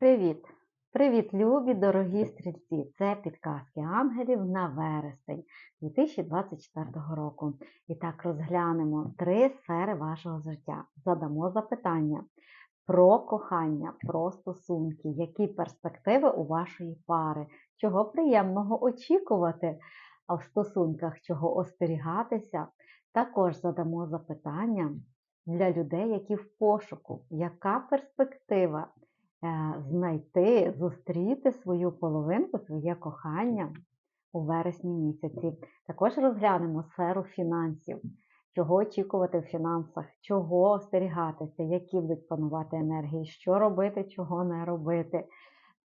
Привіт! Привіт, любі дорогі стрільці! Це підказки ангелів на вересень 2024 року. І так розглянемо три сфери вашого життя. Задамо запитання про кохання, про стосунки, які перспективи у вашої пари, чого приємного очікувати в стосунках, чого остерігатися. Також задамо запитання для людей, які в пошуку, яка перспектива знайти, зустріти свою половинку, своє кохання у вересні місяці. Також розглянемо сферу фінансів, чого очікувати в фінансах, чого остерігатися, які будуть панувати енергії, що робити, чого не робити.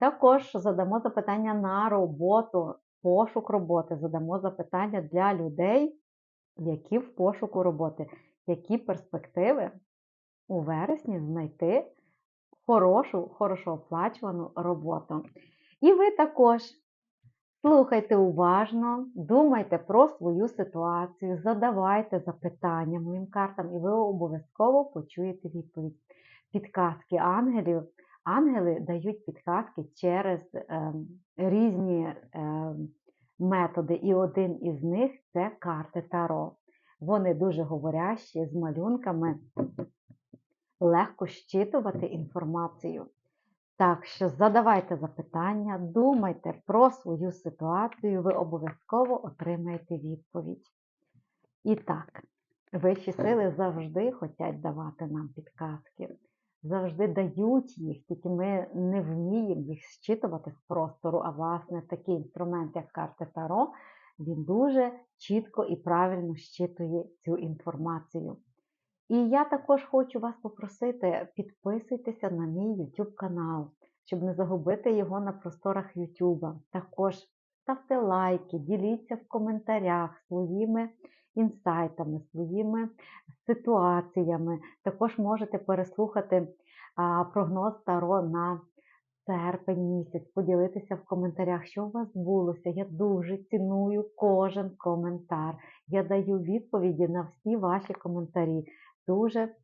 Також задамо запитання на роботу, пошук роботи, задамо запитання для людей, які в пошуку роботи, які перспективи у вересні знайти хорошу, хорошо оплачувану роботу. І ви також слухайте уважно, думайте про свою ситуацію, задавайте запитання моїм картам, і ви обов'язково почуєте відповідь. Підказки ангелів. Ангели дають підказки через е, різні е, методи, і один із них це карти Таро. Вони дуже говорящі з малюнками, легко щитувати інформацію. Так що задавайте запитання, думайте про свою ситуацію, ви обов'язково отримаєте відповідь. І так, вищі сили завжди хочуть давати нам підказки, завжди дають їх, тільки ми не вміємо їх щитувати з простору, а власне такий інструмент, як карти Таро, він дуже чітко і правильно щитує цю інформацію. І я також хочу вас попросити, підписуйтеся на мій YouTube канал, щоб не загубити його на просторах YouTube. Також ставте лайки, діліться в коментарях своїми інсайтами, своїми ситуаціями. Також можете переслухати прогноз Таро на серпень місяць, поділитися в коментарях, що у вас збулося. Я дуже ціную кожен коментар. Я даю відповіді на всі ваші коментарі. Дуже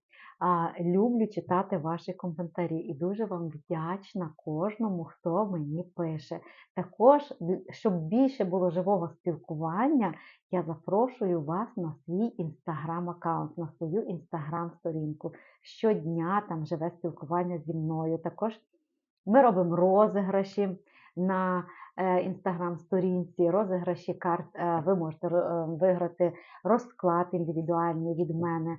люблю читати ваші коментарі і дуже вам вдячна кожному, хто мені пише. Також, щоб більше було живого спілкування, я запрошую вас на свій інстаграм-аккаунт, на свою інстаграм-сторінку. Щодня там живе спілкування зі мною. Також ми робимо розіграші на інстаграм-сторінці, розіграші карт. е, Ви можете е, виграти розклад індивідуальний від мене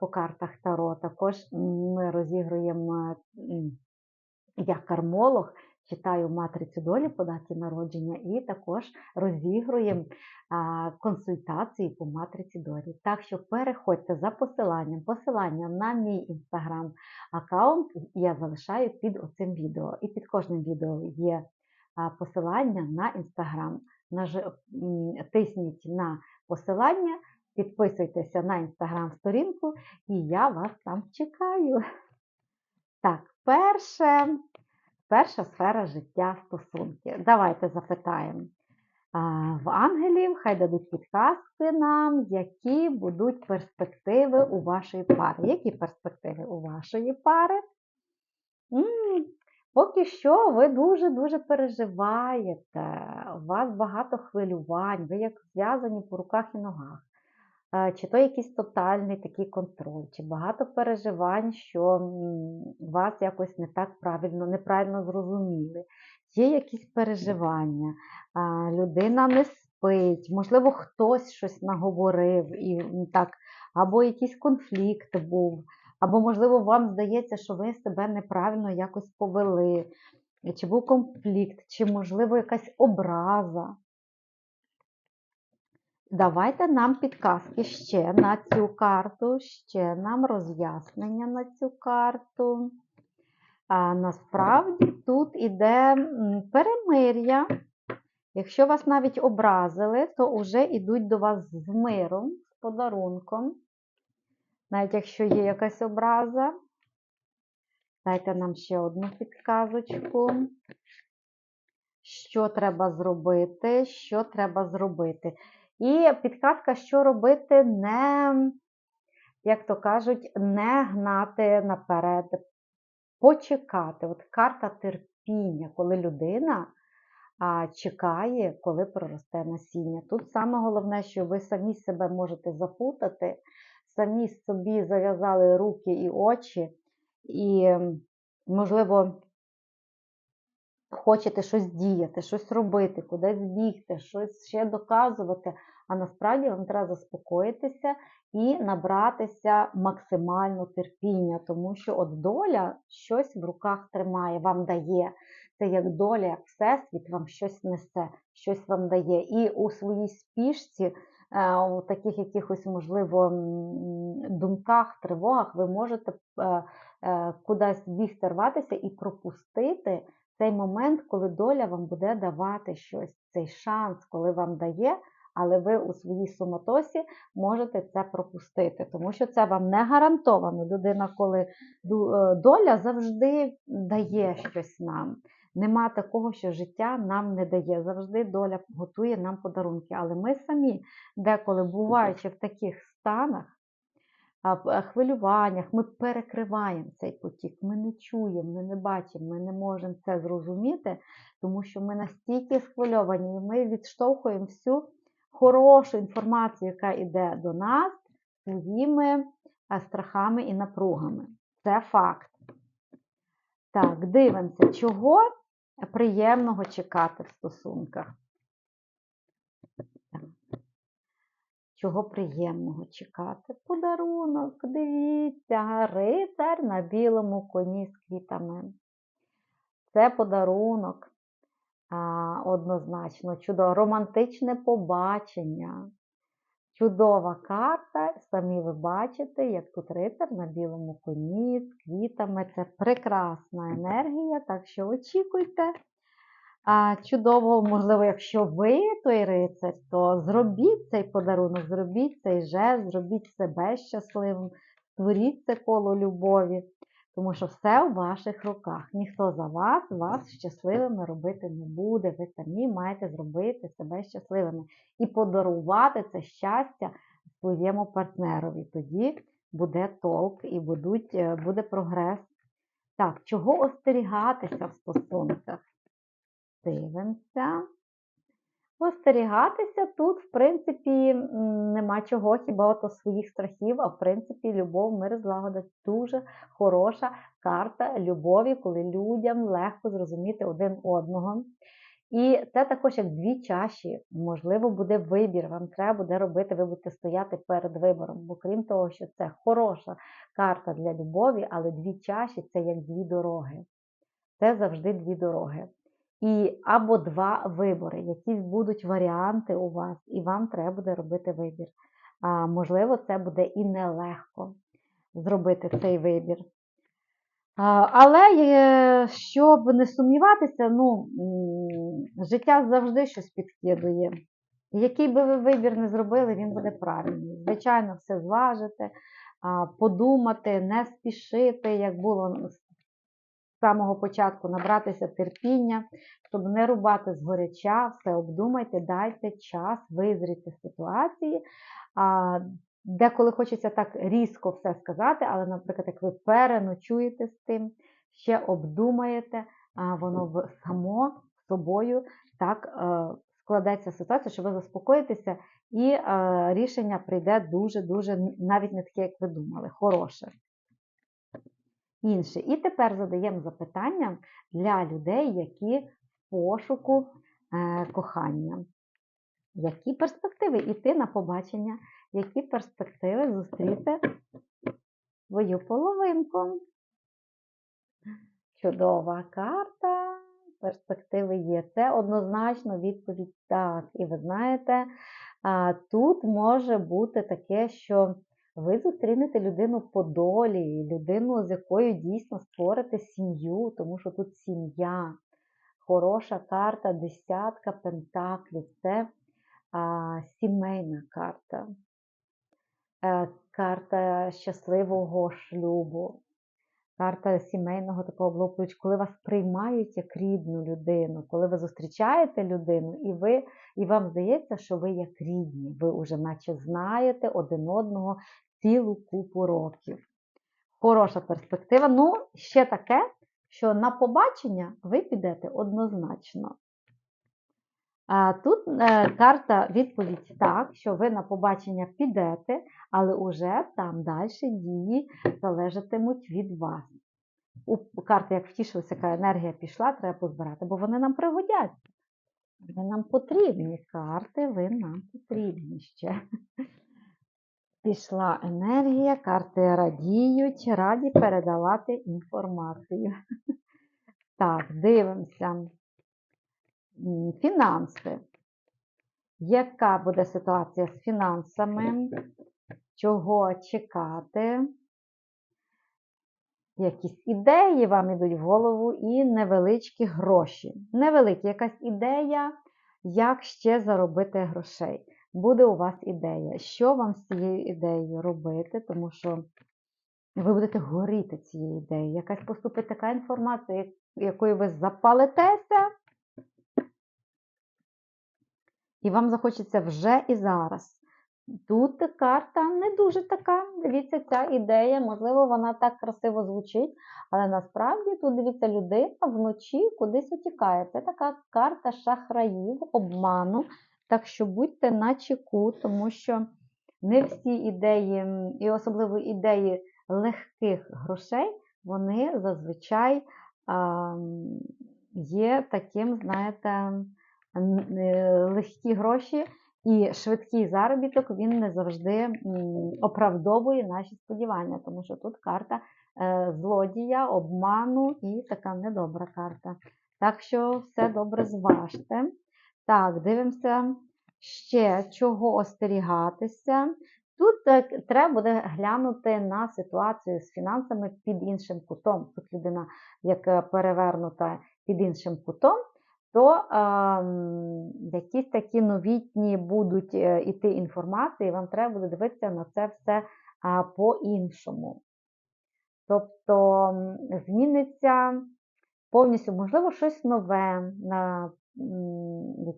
по картах Таро. Також ми розігруємо, м, я кармолог, читаю матрицю долі по даті народження, і також розігруємо консультації по матриці долі. Так що переходьте за посиланням. Посилання на мій інстаграм-аккаунт я залишаю під оцим відео. І під кожним відео є посилання на інстаграм. Тисніть на посилання, підписуйтеся на інстаграм-сторінку, і я вас там чекаю. Так, перше, перша сфера життя стосунки. Давайте запитаємо в ангелів, хай дадуть підказки нам, які будуть перспективи у вашої пари. Які перспективи у вашої пари? М, Поки що ви дуже-дуже переживаєте, у вас багато хвилювань, ви як зв'язані по руках і ногах. Е, Чи то якийсь тотальний такий контроль, чи багато переживань, що вас якось не так правильно, неправильно зрозуміли. Є якісь переживання, людина не спить, можливо, хтось щось наговорив, і так, або якийсь конфлікт був, або, можливо, вам здається, що ви себе неправильно якось повели, чи був конфлікт, чи, можливо, якась образа. Давайте нам підказки ще на цю карту, ще нам роз'яснення на цю карту. А насправді тут іде перемир'я. Якщо вас навіть образили, то вже йдуть до вас з миром, з подарунком. Навіть якщо є якась образа. Дайте нам ще одну підказочку. Що треба зробити? Що треба зробити? І підказка, що робити, не, як то кажуть, не гнати наперед почекати. От карта терпіння, коли людина чекає, коли проросте насіння. Тут саме головне, що ви самі себе можете запутати, самі собі зав'язали руки і очі, і, можливо, хочете щось діяти, щось робити, кудись бігти, щось ще доказувати. А насправді вам треба заспокоїтися і набратися максимально терпіння, тому що от доля щось в руках тримає, вам дає. Це як доля, як всесвіт вам щось несе, щось вам дає. І у своїй спішці, е, у таких якихось, можливо, думках, тривогах, ви можете е, е, кудись бігти рватися і пропустити цей момент, коли доля вам буде давати щось, цей шанс, коли вам дає, але ви у своїй суматосі можете це пропустити, тому що це вам не гарантовано. Людина, коли доля завжди дає щось нам. Нема такого, що життя нам не дає. Завжди доля готує нам подарунки. Але ми самі, деколи буваючи в таких станах, хвилюваннях, ми перекриваємо цей потік, ми не чуємо, ми не бачимо, ми не можемо це зрозуміти, тому що ми настільки схвильовані, і ми відштовхуємо всю хорошу інформацію, яка йде до нас своїми страхами і напругами. Це факт. Так, дивимося, чого приємного чекати в стосунках. Чого приємного чекати? Подарунок, дивіться, рицар на білому коні з квітами. Це подарунок а, однозначно, чудово, романтичне побачення. Чудова карта, самі ви бачите, як тут рицар на білому коні з квітами. Це прекрасна енергія, так що очікуйте. А, чудово, можливо, якщо ви той рицар, то зробіть цей подарунок, зробіть цей жест, зробіть себе щасливим, створіть це коло любові, тому що все у ваших руках. Ніхто за вас вас щасливими робити не буде. Ви самі маєте зробити себе щасливими і подарувати це щастя своєму партнерові. Тоді буде толк і будуть, е, буде прогрес. Так, чого остерігатися в стосунках? Дивимося. Остерігатися тут, в принципі, нема чого, хіба ото своїх страхів, а в принципі, любов, мир, злагода дуже хороша карта любові, коли людям легко зрозуміти один одного. І це також як дві чаші, можливо, буде вибір, вам треба буде робити, ви будете стояти перед вибором. Бо крім того, що це хороша карта для любові, але дві чаші це як дві дороги. Це завжди дві дороги. І або два вибори, якісь будуть варіанти у вас, і вам треба буде робити вибір. А, можливо, це буде і нелегко зробити цей вибір. А, але е, щоб не сумніватися, ну, життя завжди щось підкидує. Який би ви вибір не зробили, він буде правильний. Звичайно, все зважити, подумати, не спішити, як було з самого початку, набратися терпіння, щоб не рубати згоряча, все обдумайте, дайте час визріти ситуації. А, Деколи хочеться так різко все сказати, але, наприклад, як ви переночуєте з тим, ще обдумаєте, воно само собою так е, складеться ситуація, що ви заспокоїтеся, і е, рішення прийде дуже-дуже навіть не таке, як ви думали, хороше. Інше. І тепер задаємо запитання для людей, які в пошуку е, кохання. Які перспективи йти на побачення, які перспективи зустріти свою половинку? Чудова карта. Перспективи є. Це однозначно відповідь так. І ви знаєте, тут може бути таке, що ви зустрінете людину по долі, людину, з якою дійсно створите сім'ю, тому що тут сім'я. Хороша карта, десятка пентаклів. Це а, сімейна карта. Е, карта щасливого шлюбу, карта сімейного такого блоку, коли вас приймають як рідну людину, коли ви зустрічаєте людину, і ви, і вам здається, що ви як рідні, ви вже наче знаєте один одного цілу купу років. Хороша перспектива. Ну, ще таке, що на побачення ви підете однозначно. Тут е, карта відповідь так, що ви на побачення підете, але уже там далі дії залежатимуть від вас. У карти, як втішилася, яка енергія пішла, треба позбирати, бо вони нам пригодяться. Вони нам потрібні. Карти, ви нам потрібні ще. Пішла енергія, карти радіють, раді передавати інформацію. Так, дивимося. Фінанси. Яка буде ситуація з фінансами? Чого чекати? Якісь ідеї вам ідуть в голову і невеличкі гроші. Невеликі якась ідея, як ще заробити грошей. Буде у вас ідея, що вам з цією ідеєю робити, тому що ви будете горіти цією ідеєю. Якась поступить така інформація, якою ви запалитеся, і вам захочеться вже і зараз. Тут карта не дуже така. Дивіться, ця ідея, можливо, вона так красиво звучить, але насправді тут дивіться, людина вночі кудись утікає. Це така карта шахраїв, обману. Так що будьте на чеку, тому що не всі ідеї, і особливо ідеї легких грошей, вони зазвичай а, є таким, знаєте, е, легкі гроші. І швидкий заробіток він не завжди оправдовує наші сподівання, тому що тут карта е, злодія, обману і така недобра карта. Так що все добре зважте. Так, дивимося ще, чого остерігатися. Тут е, треба буде глянути на ситуацію з фінансами під іншим кутом. Тут людина як е, перевернута під іншим кутом то ем, якісь такі новітні будуть е, іти інформації, вам треба буде дивитися на це все а, по-іншому. Тобто зміниться повністю, можливо, щось нове, на,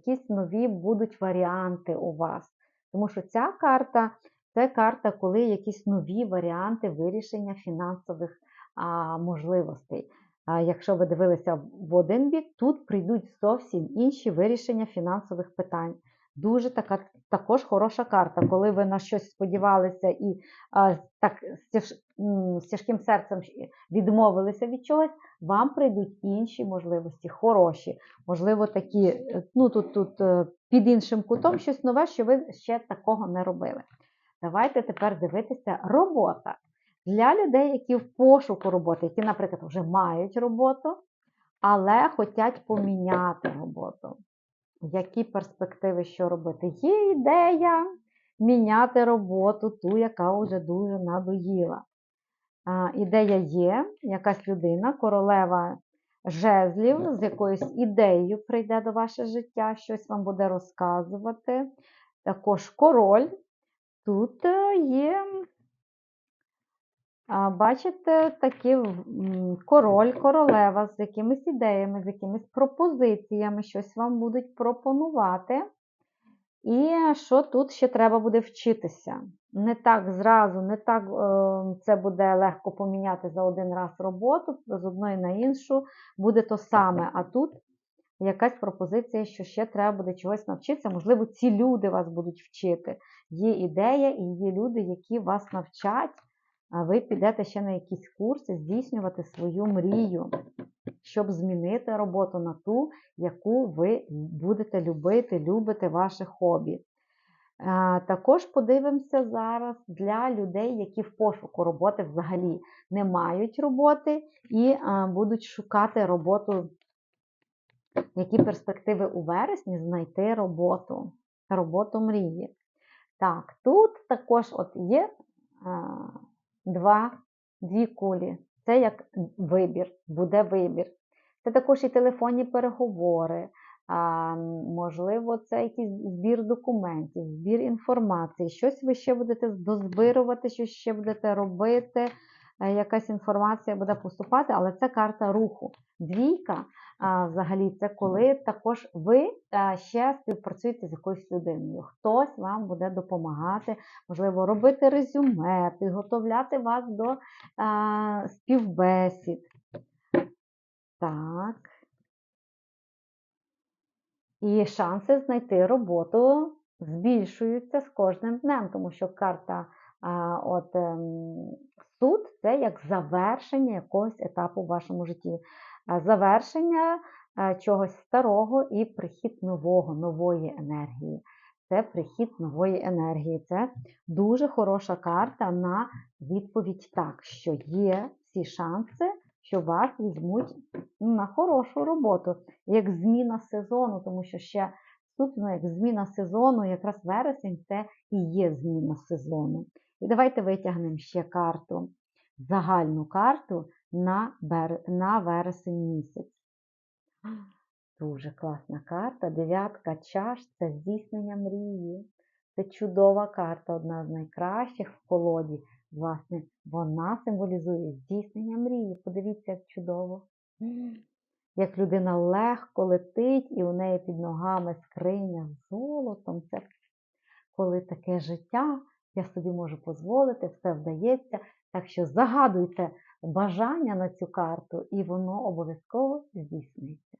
якісь нові будуть варіанти у вас. Тому що ця карта це карта, коли якісь нові варіанти вирішення фінансових а, можливостей. А Якщо ви дивилися в один бік, тут прийдуть зовсім інші вирішення фінансових питань. Дуже така також хороша карта, коли ви на щось сподівалися і а, так з, тяжким серцем відмовилися від чогось, вам прийдуть інші можливості, хороші, можливо, такі, е, ну тут, тут е, під іншим кутом щось нове, що ви ще такого не робили. Давайте тепер дивитися робота. Для людей, які в пошуку роботи, які, наприклад, вже мають роботу, але хочуть поміняти роботу. Які перспективи, що робити? Є ідея міняти роботу, ту, яка вже дуже надоїла. Ідея є, якась людина, королева жезлів, з якоюсь ідеєю прийде до ваше життя, щось вам буде розказувати. Також король. Тут е, є Бачите, такі м, король, королева з якимись ідеями, з якимись пропозиціями, щось вам будуть пропонувати. І що тут ще треба буде вчитися? Не так зразу, не так е, це буде легко поміняти за один раз роботу, з одної на іншу буде то саме. А тут якась пропозиція, що ще треба буде чогось навчитися. Можливо, ці люди вас будуть вчити. Є ідея і є люди, які вас навчать а ви підете ще на якісь курси здійснювати свою мрію, щоб змінити роботу на ту, яку ви будете любити, любите ваше хобі. А, Також подивимося зараз для людей, які в пошуку роботи взагалі не мають роботи і будуть шукати роботу, які перспективи у вересні знайти роботу, роботу мрії. Так, тут також от є. Два, дві кулі. Це як вибір, буде вибір. Це також і телефонні переговори, можливо, це якийсь збір документів, збір інформації. Щось ви ще будете дозбирувати, щось ще будете робити, е, якась інформація буде поступати, але це карта руху. Двійка взагалі це коли також ви ще співпрацюєте з якоюсь людиною. Хтось вам буде допомагати, можливо, робити резюме, підготовляти вас до співбесід. Так. І шанси знайти роботу збільшуються з кожним днем, тому що карта от, ем, суд це як завершення якогось етапу в вашому житті. Завершення чогось старого і прихід нового, нової енергії. Це прихід нової енергії. Це дуже хороша карта на відповідь так, що є всі шанси, що вас візьмуть на хорошу роботу, як зміна сезону, тому що ще тут ну, як зміна сезону, якраз вересень це і є зміна сезону. І давайте витягнемо ще карту, загальну карту на, бер... на вересень місяць. Дуже класна карта. Дев'ятка чаш це здійснення мрії. Це чудова карта, одна з найкращих в колоді. Власне, вона символізує здійснення мрії. Подивіться, як чудово. Як людина легко летить, і у неї під ногами скриня з золотом. Це коли таке життя, я собі можу дозволити, все вдається. Так що загадуйте бажання на цю карту, і воно обов'язково здійсниться.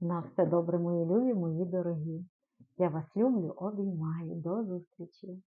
На все добре, мої любі, мої дорогі. Я вас люблю, обіймаю. До зустрічі!